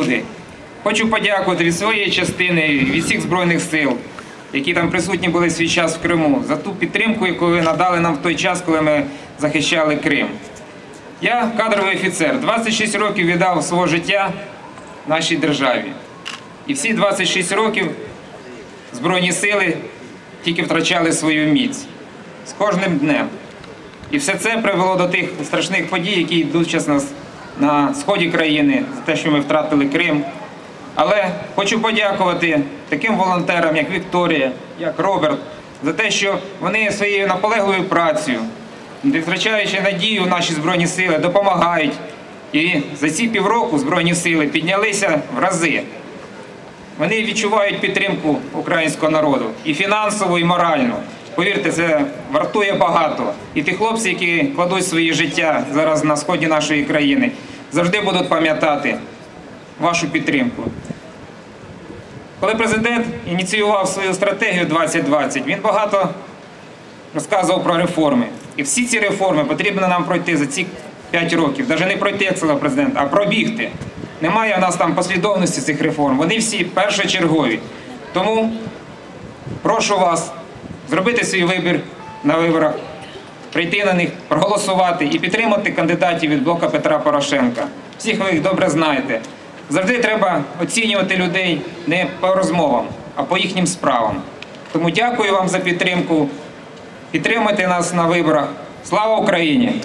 люди. Хочу подякувати від своєї частини, від всіх збройних сил, які там присутні були свій час в Криму, за ту підтримку, яку ви надали нам в той час, коли ми захищали Крим. Я кадровий офіцер, 26 років віддав свого життя нашій державі. І всі 26 років Збройні сили тільки втрачали свою міць з кожним днем. І все це привело до тих страшних подій, які йдуть зараз нас на сході країни, за те, що ми втратили Крим. Але хочу подякувати таким волонтерам, як Вікторія, як Роберт, за те, що вони своєю наполегливою працею, не втрачаючи надію в наші збройні сили, допомагають. І за ці півроку збройні сили піднялися в рази. Вони відчувають підтримку українського народу і фінансово, і морально. Повірте, це вартує багато. І ті хлопці, які кладуть своє життя зараз на сході нашої країни, завжди будуть пам'ятати вашу підтримку. Коли президент ініціював свою стратегію 2020, він багато розказував про реформи. І всі ці реформи потрібно нам пройти за ці 5 років. Навіть не пройти, як сказав президент, а пробігти. Немає в нас там послідовності цих реформ. Вони всі першочергові. Тому прошу вас зробити свій вибір на виборах, прийти на них, проголосувати і підтримати кандидатів від блока Петра Порошенка. Всіх ви їх добре знаєте. Завжди треба оцінювати людей не по розмовам, а по їхнім справам. Тому дякую вам за підтримку. Підтримуйте нас на виборах. Слава Україні!